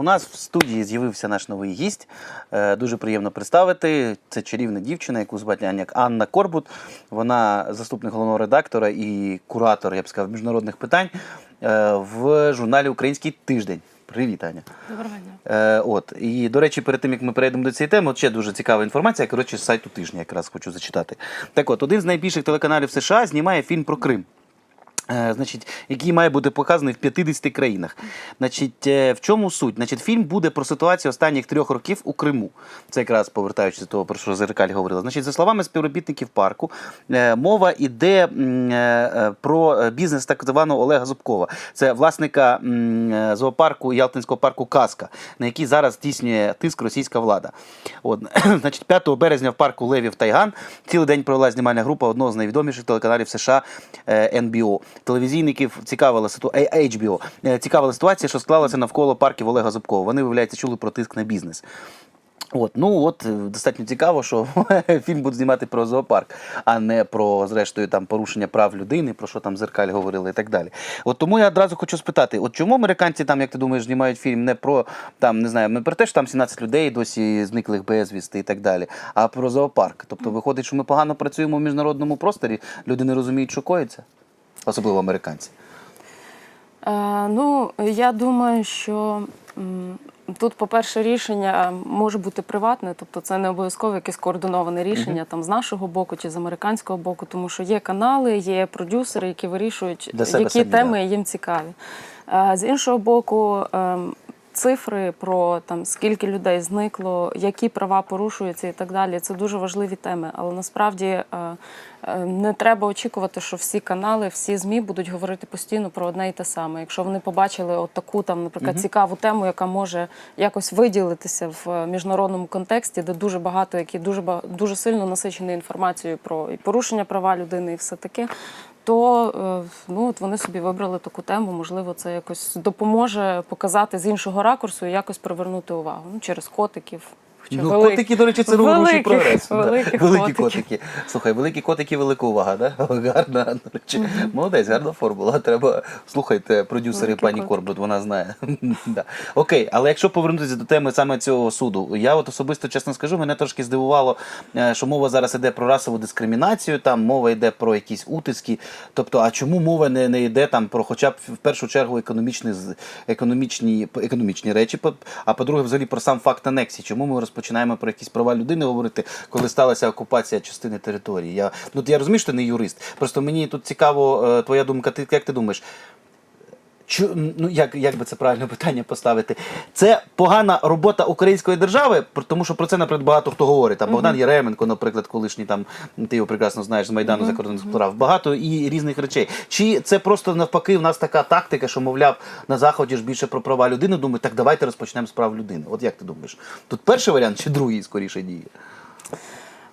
у нас в студії з'явився наш новий гість. Е, Дуже приємно представити. Це чарівна дівчина, яку звати Аня- Анна Корбут. Вона заступник головного редактора і куратор, я б сказав, міжнародних питань е, в журналі Український тиждень. Привіт, Аня. Доброго дня. Е, от і до речі, перед тим як ми перейдемо до цієї теми, от ще дуже цікава інформація. Коротше, з сайту тижня якраз хочу зачитати. Так, от один з найбільших телеканалів США знімає фільм про Крим. Е, Значить, який має бути показаний в 50 країнах. Значить, е, в чому суть? Значить, фільм буде про ситуацію останніх трьох років у Криму. Це якраз повертаючись до того, про що Зеркаль говорила. Значить, за словами співробітників парку, е, мова йде про бізнес так званого Олега Зубкова. Це власника зоопарку Ялтинського парку Казка, на який зараз здійснює тиск російська влада. От, значить, 5 березня в парку Левів Тайган цілий день провела знімальна група одного з найвідоміших телеканалів США NBO. Телевізійників цікавила ситуація HBO. е, Цікавила ситуація, що склалася навколо парків Олега Зубкова. Вони, виявляється, чули про тиск на бізнес. От, ну от е, достатньо цікаво, що фільм буде знімати про зоопарк, а не про, зрештою, там порушення прав людини, про що там зеркаль говорили і так далі. От тому я одразу хочу спитати: от чому американці там, як ти думаєш, знімають фільм не про там, не знаю, не про те, що там 17 людей досі зниклих безвісти і так далі, а про зоопарк. Тобто виходить, що ми погано працюємо в міжнародному просторі, люди не розуміють, що коїться, особливо американці. Е, ну, я думаю, що м, тут, по-перше, рішення може бути приватне, тобто це не обов'язково якесь координоване рішення там з нашого боку чи з американського боку, тому що є канали, є продюсери, які вирішують, Для себе які самі, теми їм цікаві. Е, з іншого боку, ем, цифри про там скільки людей зникло, які права порушуються і так далі. Це дуже важливі теми. Але насправді е, е, не треба очікувати, що всі канали, всі змі будуть говорити постійно про одне і те саме. Якщо вони побачили от таку там, наприклад, цікаву тему, яка може якось виділитися в е, міжнародному контексті, де дуже багато, які дуже дуже сильно насичені інформацією про і порушення права людини, і все таке. То е, ну от вони собі вибрали таку тему. Можливо, це якось допоможе показати з іншого ракурсу і якось привернути увагу ну, через котиків. Хоча Ну, велик- котики, до речі, це руший великих- прогрес. Да. Великі котиків. котики. Слухай, великі котики, велика увага, да? Гарна, до речі. Молодець, гарна формула. Треба слухайте продюсери Великі пані котики. Корбут, вона знає. да. Окей, але якщо повернутися до теми саме цього суду, я от особисто чесно скажу, мене трошки здивувало, е, що мова зараз йде про расову дискримінацію, там мова йде про якісь утиски. Тобто, а чому мова не, не йде там про хоча б в першу чергу економічні, економічні, економічні речі, а по-друге, взагалі про сам факт анексії. Чому ми розпочинаємо про якісь права людини говорити, коли сталася окупація частини території? Я, ну, я розумію, що ти не юрист. Просто мені тут цікаво е, твоя думка. Ти як ти думаєш? Чу, ну як, як би це правильно питання поставити? Це погана робота української держави, тому що про це, наприклад, багато хто говорить. Там Богдан Єременко, наприклад, колишній там ти його прекрасно знаєш з Майдану за кордонних справ. Багато і різних речей. Чи це просто навпаки в нас така тактика, що мовляв на заході ж більше про права людини? Думаю, так давайте розпочнемо з прав людини. От як ти думаєш? Тут перший варіант чи другий скоріше діє?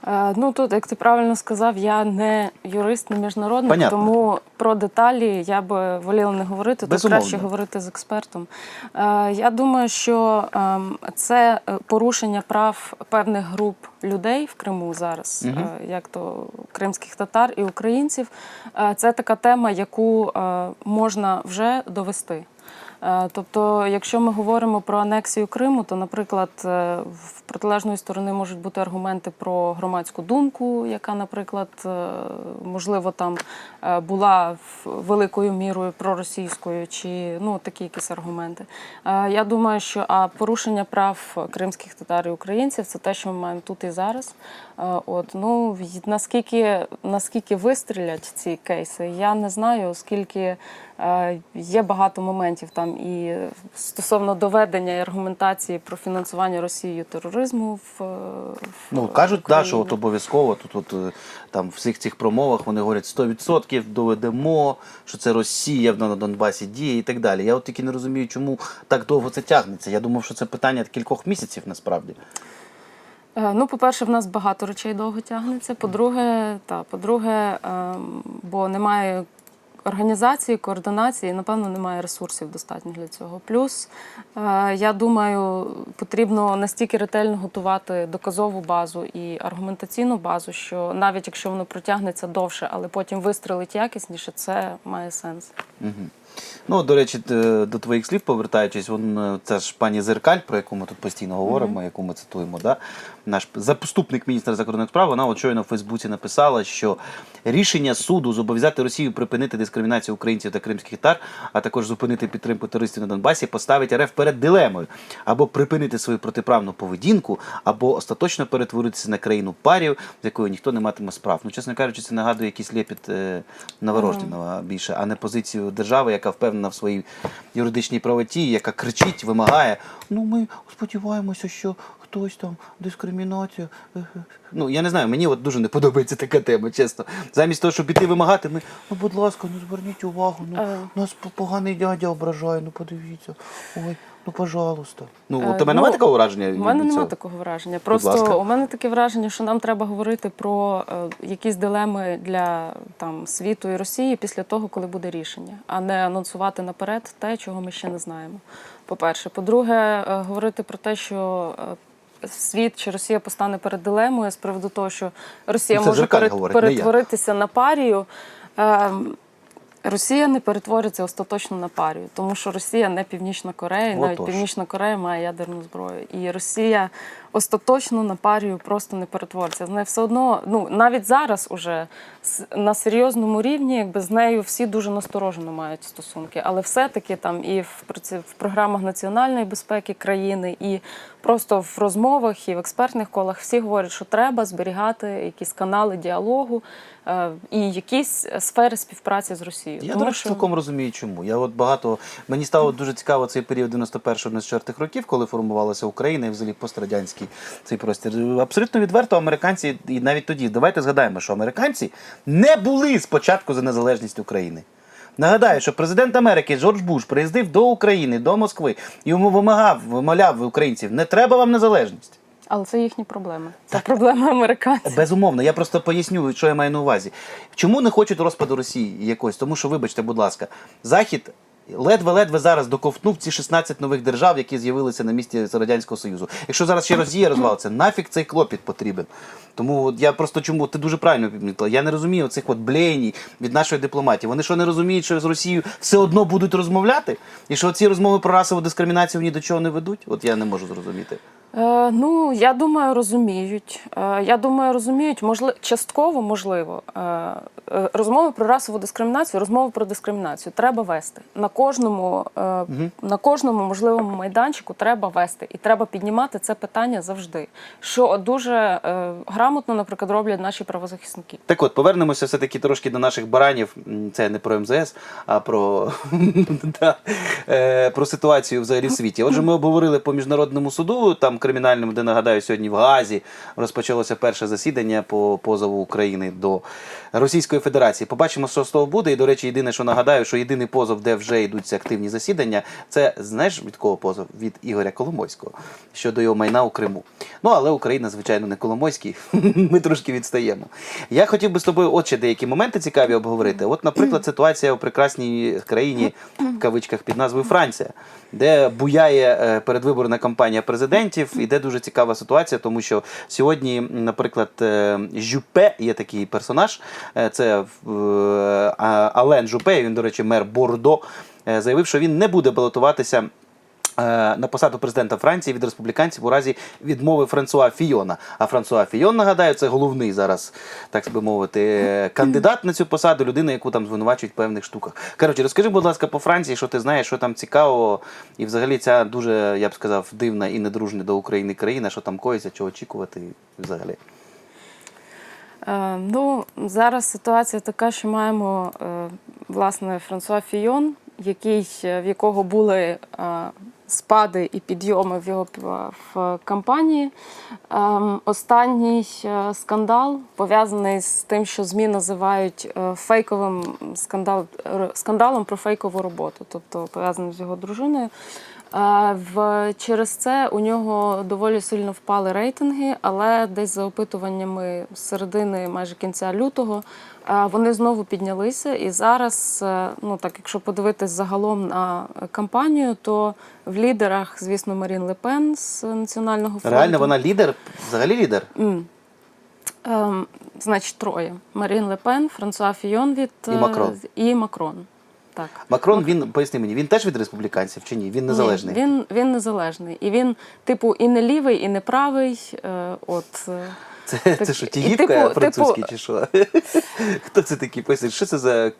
Е, Ну тут, як ти правильно сказав, я не юрист, не міжнародник, Понятно. тому про деталі я би воліла не говорити, то краще говорити з експертом. Е, Я думаю, що ем, це е, порушення прав певних груп людей в Криму зараз, е, як то кримських татар і українців. Це така тема, яку можна вже довести. Е, Тобто, якщо ми говоримо про анексію Криму, то, наприклад, е, в протилежної сторони можуть бути аргументи про громадську думку, яка, наприклад, е, можливо, там була великою мірою проросійською, чи ну такі якісь аргументи. Я думаю, що а порушення прав кримських татар і українців це те, що ми маємо тут і зараз. От ну наскільки наскільки вистрілять ці кейси, я не знаю, оскільки є багато моментів там і стосовно доведення і аргументації про фінансування Росією тероризму в, е, Ну кажуть, да, що от обов'язково тут, от, е, там в всіх цих промовах вони говорять 100% доведемо, що це Росія на Донбасі діє і так далі. Я от тільки не розумію, чому так довго це тягнеться. Я думав, що це питання кількох місяців насправді. Е, Ну, по-перше, в нас багато речей довго тягнеться. По-друге, та по-друге, ем, бо немає організації, координації, напевно, немає ресурсів достатньо для цього. Плюс, е, я думаю, потрібно настільки ретельно готувати доказову базу і аргументаційну базу, що навіть якщо воно протягнеться довше, але потім вистрелить якісніше, це має сенс. Угу. Ну, до речі, до твоїх слів повертаючись, вон, це ж пані Зеркаль, про яку ми тут постійно говоримо, яку ми цитуємо, да? наш заступник міністра закордонних справ, вона от щойно в Фейсбуці написала, що рішення суду зобов'язати Росію припинити дискримінацію українців та кримських татар, а також зупинити підтримку терористів на Донбасі, поставить РФ перед дилемою або припинити свою протиправну поведінку, або остаточно перетворитися на країну парів, з якою ніхто не матиме справ. Ну, чесно кажучи, це нагадує якийсь лепіт е, Новорожденого більше, а не позицію держави, яка впевнена в своїй юридичній правоті, яка кричить, вимагає. Ну, ми сподіваємося, що хтось там дискримінацію. е». Ну, я не знаю, мені от дуже не подобається така тема, чесно. Замість того, щоб піти вимагати, ми, ну, будь ласка, ну зверніть увагу, ну, нас поганий дядя ображає, ну подивіться. Ой, ну пожалуйста. Ну, Е, у тебе ну, немає такого враження? У від мене цього? немає такого враження. ласка. Просто у мене таке враження, що нам треба говорити про е, якісь дилеми для там світу і Росії після того, коли буде рішення, а не анонсувати наперед те, чого ми ще не знаємо. По-перше, по-друге, е, говорити про те, що е, світ чи Росія постане перед дилемою з приводу того, що Росія Ну, це може Зеркаль перет- говорить, не я. перетворитися на парію. Е, Росія не перетвориться остаточно на парію, тому що Росія не Північна Корея, і навіть Північна Корея має ядерну зброю. І Росія остаточно на парію просто не перетвориться. З нею все одно, ну навіть зараз уже на серйозному рівні, якби з нею всі дуже насторожено мають стосунки. Але все-таки там і в, в програмах національної безпеки країни, і просто в розмовах і в експертних колах всі говорять, що треба зберігати якісь канали діалогу е, і якісь сфери співпраці з Росією. Я, Тому до речі, що- цілком розумію, чому. Я от багато мені стало дуже цікаво цей період 91-94 років, коли формувалася Україна і взагалі пострадянський цей простір. Абсолютно відверто американці, і навіть тоді, давайте згадаємо, що американці не були спочатку за незалежність України. Нагадаю, що президент Америки Джордж Буш приїздив до України, до Москви, і йому вимагав, вимоляв українців: не треба вам незалежність. Але це їхні проблеми. Це проблеми американців. Безумовно, я просто поясню, що я маю на увазі. Чому не хочуть розпаду Росії якось? Тому що, вибачте, будь ласка, Захід ледве-ледве зараз доковтнув ці 16 нових держав, які з'явилися на місці Радянського Союзу. Якщо зараз ще Росія розвалиться, нафіг цей клопіт потрібен. Тому от я просто чому ти дуже правильно підмітила. Я не розумію цих от блєній від нашої дипломатії. Вони що не розуміють, що з Росією все одно будуть розмовляти, і що ці розмови про расову дискримінацію ні до чого не ведуть? От я не можу зрозуміти. Е, ну, я думаю, розуміють. Е, я думаю, розуміють, можливо, частково можливо. Е, розмови про расову дискримінацію, розмови про дискримінацію треба вести. На кожному, е, на кожному можливому майданчику треба вести. І треба піднімати це питання завжди. Що дуже е, грамотно, наприклад, роблять наші правозахисники. Так от, повернемося все-таки трошки до наших баранів. Це не про МЗС, а про, про ситуацію взагалі в світі. Отже, ми обговорили по міжнародному суду, там кримінальному, де нагадаю, сьогодні в Гаазі розпочалося перше засідання по позову України до Російської Федерації. Побачимо, що з того буде. І, до речі, єдине, що нагадаю, що єдиний позов, де вже йдуться активні засідання, це знаєш від кого позов? Від Ігоря Коломойського щодо його майна у Криму. Ну але Україна, звичайно, не Коломойський. Ми трошки відстаємо. Я хотів би з тобою от деякі моменти цікаві обговорити. От, наприклад, ситуація у прекрасній країні в кавичках під назвою Франція, де буяє е, передвиборна кампанія президентів. Іде дуже цікава ситуація, тому що сьогодні, наприклад, е, Жюпе є такий персонаж. е, Це е, Ален Жупе, він, до речі, мер Бордо, заявив, що він не буде балотуватися. Е, На посаду президента Франції від республіканців у разі відмови Франсуа Фійона. А Франсуа Фійон, нагадаю, це головний зараз, так би мовити, кандидат на цю посаду, людина, яку там звинувачують в певних штуках. Коротше, розкажи, будь ласка, по Франції, що ти знаєш, що там цікавого, і взагалі ця дуже, я б сказав, дивна і недружня до України країна, що там коїться, чого очікувати взагалі. Е, Ну, зараз ситуація така, що маємо е, власне Франсуа Фійон, який, е, в якого були е, спади і підйоми в його в кампанії. Ем, Останній е, скандал пов'язаний з тим, що ЗМІ називають е, фейковим скандал, скандалом про фейкову роботу, тобто пов'язаним з його дружиною. Е, В, через це у нього доволі сильно впали рейтинги, але десь за опитуваннями з середини майже кінця лютого е, вони знову піднялися. І зараз, е, ну так, якщо подивитись загалом на кампанію, то в лідерах, звісно, Марін Лепен з національного фронту. Реально, вона лідер, взагалі лідер. М. Ем, значить, троє: Марін Лепен, Франсуа Фійон від І е, Макрон. і Макрон. Так. Макрон, він поясни мені, він теж від республіканців чи ні? Він незалежний. Ні, він, він незалежний. І він, типу, і не лівий, і не правий. Е, от, е, Це, Так, це що, Тігівка типу- французький типу- чи що? Хто це такий? Поясніть, що це за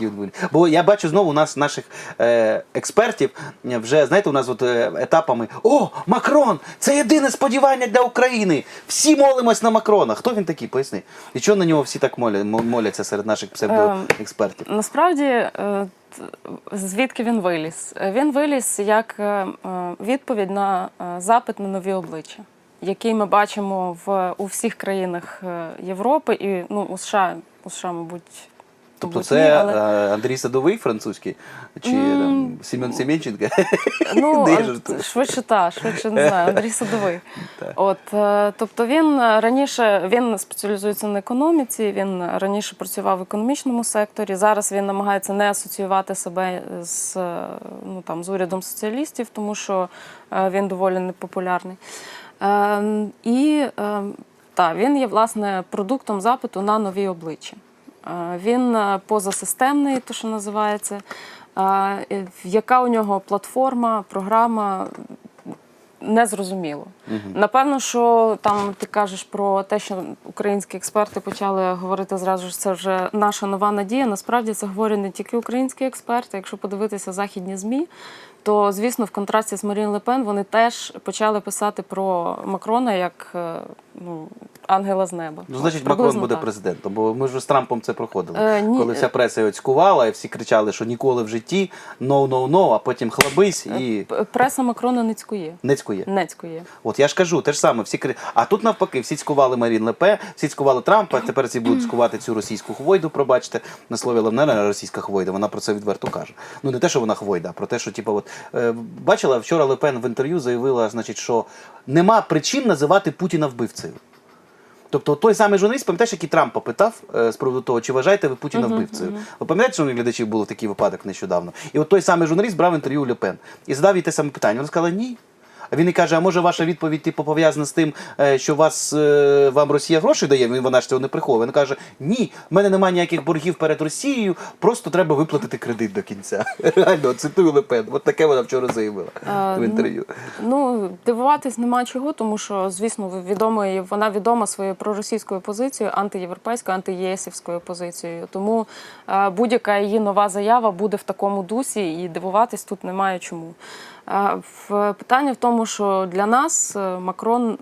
він був? Бо я бачу знову у нас наших е, експертів е, вже, знаєте, у нас от е, етапами О, Макрон! Це єдине сподівання для України! Всі молимось на Макрона. Хто він такий? Поясни. І чого на нього всі так моля- моляться серед наших псевдоекспертів? Насправді, е, звідки він виліз? Е, Він виліз як е, е, відповідь на е, запит на нові обличчя, який ми бачимо в у всіх країнах е, Європи і ну у США, у США, мабуть. Тобто мабуть, це ні, але... е, Андрій Садовий французький чи там, Семен Семенченко? Ну, Ан- жартую? швидше та, швидше не знаю, Андрій Садовий. От, е, тобто він раніше він спеціалізується на економіці, він раніше працював в економічному секторі. Зараз він намагається не асоціювати себе з, ну, там, з урядом соціалістів, тому що він доволі непопулярний. Е, І е, та, він є власне продуктом запиту на нові обличчя. Е, Він е, позасистемний, то що називається. Е, Яка у нього платформа, програма, незрозуміло. Напевно, що там ти кажеш про те, що українські експерти почали говорити зразу ж це вже наша нова надія. Насправді це говорять не тільки українські експерти. Якщо подивитися західні змі, то звісно, в контрасті з Марін Лепен вони теж почали писати про Макрона як е, ну, ангела з неба. Ну, значить, Приблизно Макрон буде так. президентом, бо ми ж з Трампом це проходили. Е, ні. Коли вся преса його цькувала, і всі кричали, що ніколи в житті no, no, no, а потім хлабись і Преса Макрона не цькує. не цькує. Не цькує. От я ж кажу, те ж саме, всі кри... А тут навпаки, всі цькували Марін Лепе, всі цькували Трампа, тепер всі будуть цькувати цю російську хвойду, пробачте. На слові Левнера російська хвойда, вона про це відверто каже. Ну не те, що вона хвойда, а про те, що типу, от, е, бачила, вчора Лепен в інтерв'ю заявила, значить, що нема причин називати Путіна вбивцею. Тобто той самий журналіст, пам'ятаєш, який Трампа питав е, з приводу того, чи вважаєте ви Путіна вбивцею? Ви пам'ятаєте, що у глядачів був такий випадок нещодавно? І от той самий журналіст брав інтерв'ю Лепен і задав їй те саме питання. Вона сказала ні. А він і каже: а може ваша відповідь типу пов'язана з тим, е, що вас е, вам Росія гроші дає? Він вона ж цього не приховує. Вона каже: Ні, в мене немає ніяких боргів перед Росією, просто треба виплатити кредит до кінця. Реально, цитую Лепен. От таке вона вчора заявила А, в інтерв'ю. Ну, дивуватись нема чого, тому що, звісно, відомо, вона відома своєю проросійською позицією, антиєвропейською, антиєсівською позицією. Тому е, будь-яка її нова заява буде в такому дусі, і дивуватись тут немає чому. В питання в тому, що для нас е, Макрон,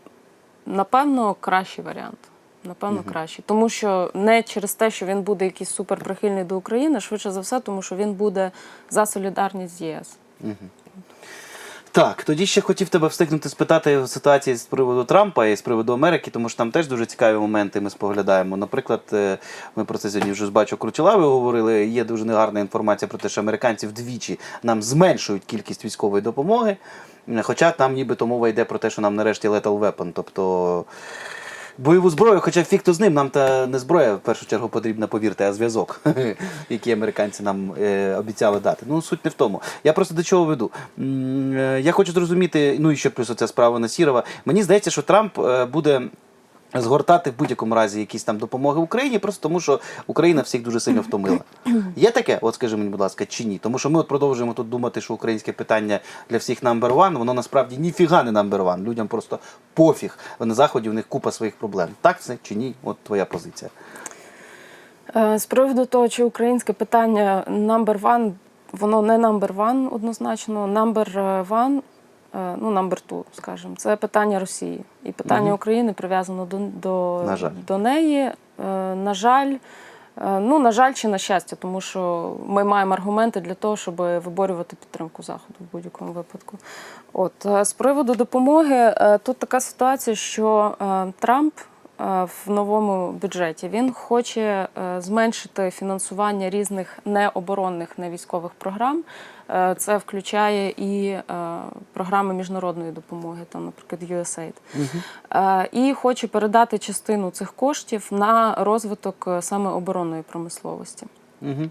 напевно, кращий варіант. Напевно, кращий. Тому що не через те, що він буде якийсь суперприхильний до України, швидше за все, тому що він буде за солідарність з ЄС. Так, тоді ще хотів тебе встигнути спитати ситуації з приводу Трампа і з приводу Америки, тому що там теж дуже цікаві моменти ми споглядаємо. Наприклад, е, ми про це сьогодні вже з бачу Кручелавою говорили. Є дуже негарна інформація про те, що американці вдвічі нам зменшують кількість військової допомоги. Е, Хоча там нібито мова йде про те, що нам нарешті lethal weapon, тобто бойову зброю, хоча фіг то з ним, нам та не зброя в першу чергу потрібна, повірте, а зв'язок, який американці нам е, обіцяли дати. Ну, суть не в тому. Я просто до чого веду. Е, Я хочу зрозуміти, ну і ще плюс оця справа Насірова. Мені здається, що Трамп е, буде. Згортати в будь-якому разі якісь там допомоги Україні, просто тому що Україна всіх дуже сильно втомила. Є таке, от скажи мені, будь ласка, чи ні? Тому що ми от продовжуємо тут думати, що українське питання для всіх number one, воно насправді ніфіга не number one. Людям просто пофіг. На заході в них купа своїх проблем. Так це чи ні? От твоя позиція. Е, З приводу того, чи українське питання number one, воно не number one однозначно. Number one, е, ну number two, скажімо, це питання Росії. І питання Мгм. України прив'язано до, до, На жаль. до неї. Е, На жаль, е, ну на жаль чи на щастя, тому що ми маємо аргументи для того, щоб виборювати підтримку заходу в будь-якому випадку. От е, з приводу допомоги, е, тут така ситуація, що е, Трамп е, в новому бюджеті він хоче е, зменшити фінансування різних необоронних невійськових програм. Е, Це включає і е, програми міжнародної допомоги, там, наприклад, USAID. Е, І хоче передати частину цих коштів на розвиток саме оборонної промисловості. Угу.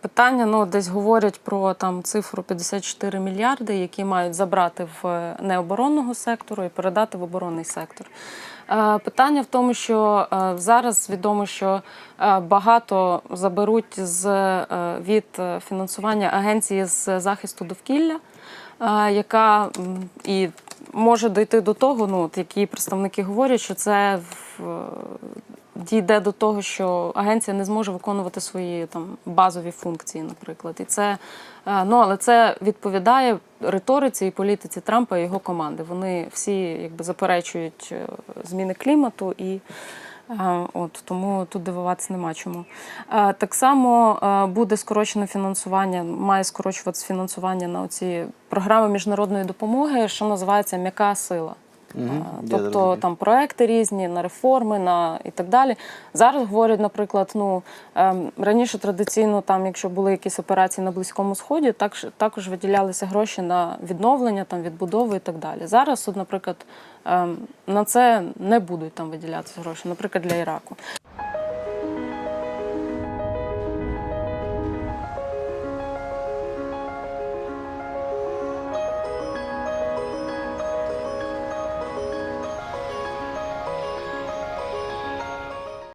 Питання ну, десь говорять про там цифру 54 мільярди, які мають забрати в необоронного сектору і передати в оборонний сектор. Е, Питання в тому, що е, зараз відомо, що е, багато заберуть з, від фінансування агенції з захисту довкілля, яка і може дійти до того, ну от які представники говорять, що це в, дійде до того, що агенція не зможе виконувати свої там базові функції, наприклад. І це е, ну але це відповідає риториці і політиці Трампа і його команди. Вони всі якби заперечують е, зміни клімату і. От тому тут дивуватися нема чому. Так само буде скорочено фінансування, має скорочуватися фінансування на оці програми міжнародної допомоги, що називається м'яка сила. Е, Тобто там проекти різні на реформи, на і так далі. Зараз говорять, наприклад, ну ем, раніше традиційно, там, якщо були якісь операції на Близькому Сході, так також виділялися гроші на відновлення, там відбудови і так далі. Зараз, от, наприклад, ем, на це не будуть там виділятися гроші, наприклад, для Іраку.